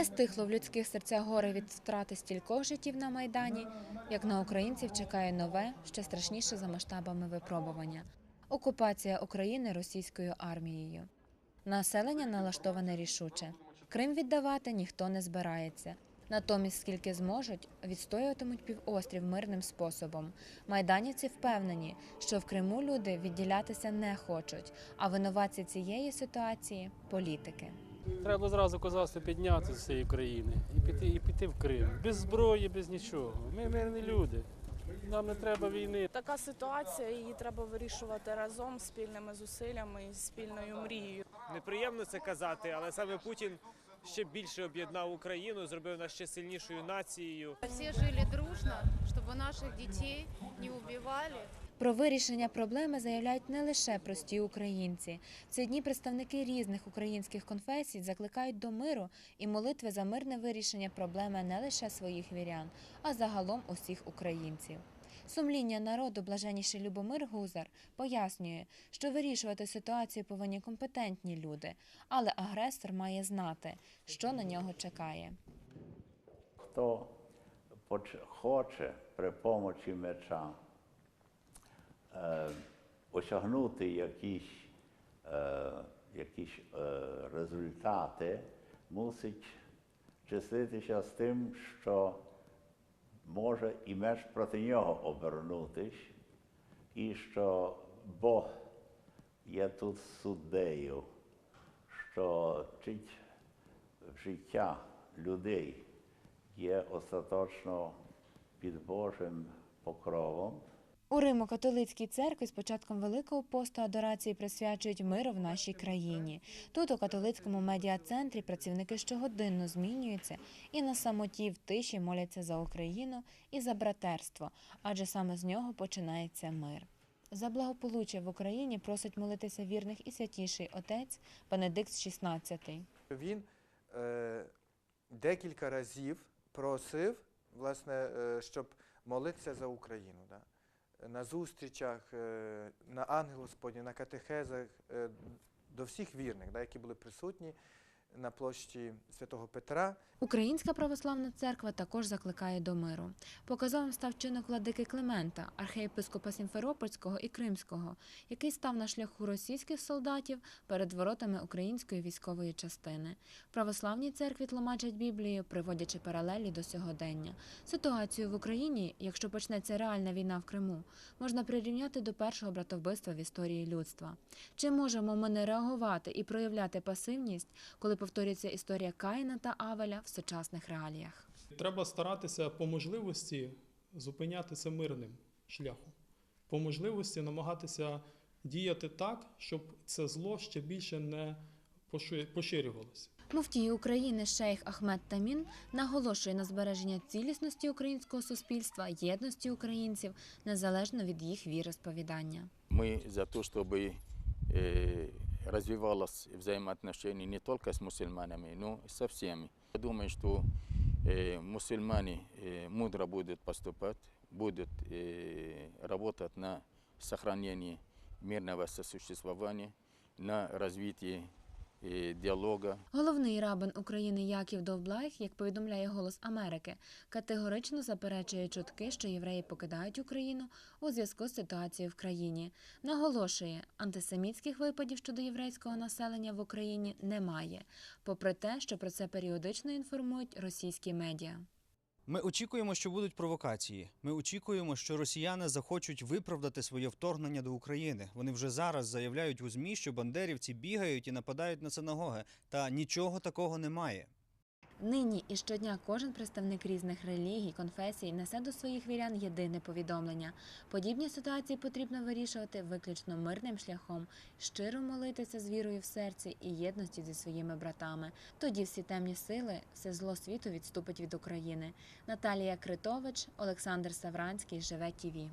Не стихло в людських серцях горе від втрати стількох життів на майдані, як на українців чекає нове, ще страшніше за масштабами випробування окупація України російською армією. Населення налаштоване рішуче. Крим віддавати ніхто не збирається. Натомість, скільки зможуть, відстоюватимуть півострів мирним способом. Майданівці впевнені, що в Криму люди відділятися не хочуть, а винуватці цієї ситуації політики. Треба зразу козацтво підняти з цієї країни і піти, і піти в Крим. Без зброї, без нічого. Ми мирні люди. Нам не треба війни. Така ситуація, її треба вирішувати разом спільними зусиллями і спільною мрією. Неприємно це казати, але саме Путін ще більше об'єднав Україну, зробив нас ще сильнішою нацією. Все жили дружно, чтобы наших детей не убивали. Про вирішення проблеми заявляють не лише прості українці. В ці дні представники різних українських конфесій закликають до миру і молитви за мирне вирішення проблеми не лише своїх вірян, а загалом усіх українців. Сумління народу блаженніший Любомир Гузар пояснює, що вирішувати ситуацію повинні компетентні люди, але агресор має знати, що на нього чекає. Хто хоче при помочі меча осягнути якісь, е, якісь е, результати, мусить числитися з тим, що може і меч проти нього обернутись, і що Бог є тут суддею, що чить життя людей є остаточно під Божим покровом. У Римо-католицькій церкві з початком Великого посту адорації присвячують миру в нашій країні. Тут, у католицькому медіа-центрі, працівники щогодинно змінюються і на самоті в тиші моляться за Україну і за братерство, адже саме з нього починається мир. За благополуччя в Україні просить молитися вірних і святіший отець Бенедикт XVI. Він е, декілька разів просив, власне, е, щоб молитися за Україну. Да? На зустрічах, е, на ангел Господній, на катехезах е, до всіх вірних, які були присутні на площі Святого Петра. Українська православна церква також закликає до миру. Показовим став чинок владики Климента, архієпископа Сімферопольського і Кримського, який став на шляху російських солдатів перед воротами української військової частини. В православній церкві тлумачать Біблію, приводячи паралелі до сьогодення. Ситуацію в Україні, якщо почнеться реальна війна в Криму, можна прирівняти до першого братовбивства в історії людства. Чи можемо ми не реагувати і проявляти пасивність, коли повторюється історія Каїна та Авеля в сучасних реаліях? Треба старатися по можливості зупинятися мирним шляхом, по можливості намагатися діяти так, щоб це зло ще більше не поши- поширювалося. Муфтій України шейх Ахмед Тамін наголошує на збереження цілісності українського суспільства, єдності українців незалежно від їх віросповідання. Мы за то, чтобы э, развивалось взаимоотношения не только с мусульманами, но и со всеми. Я думаю, что э, мусульмане э, мудро будут поступать, будут э, работать на сохранение мирного сосуществования, на развитие э, діалога. Головний рабин України Яків Довблайх, як повідомляє Голос Америки, категорично заперечує чутки, що євреї покидають Україну у зв'язку з ситуацією в країні. Наголошує, антисемітських випадів щодо єврейського населення в Україні немає, попри те, що про це періодично інформують російські медіа. Ми очікуємо, що будуть провокації. Ми очікуємо, що росіяни захочуть виправдати своє вторгнення до України. Вони вже зараз заявляють у ЗМІ, що бандерівці бігають і нападають на синагоги. Та нічого такого немає. Нині і щодня кожен представник різних релігій, конфесій несе до своїх вірян єдине повідомлення. Подібні ситуації потрібно вирішувати виключно мирним шляхом, щиро молитися з вірою в серці і єдності зі своїми братами. Тоді всі темні сили, все зло світу відступить від України. Наталія Критович, Олександр Савранський, Живе ТІВІ.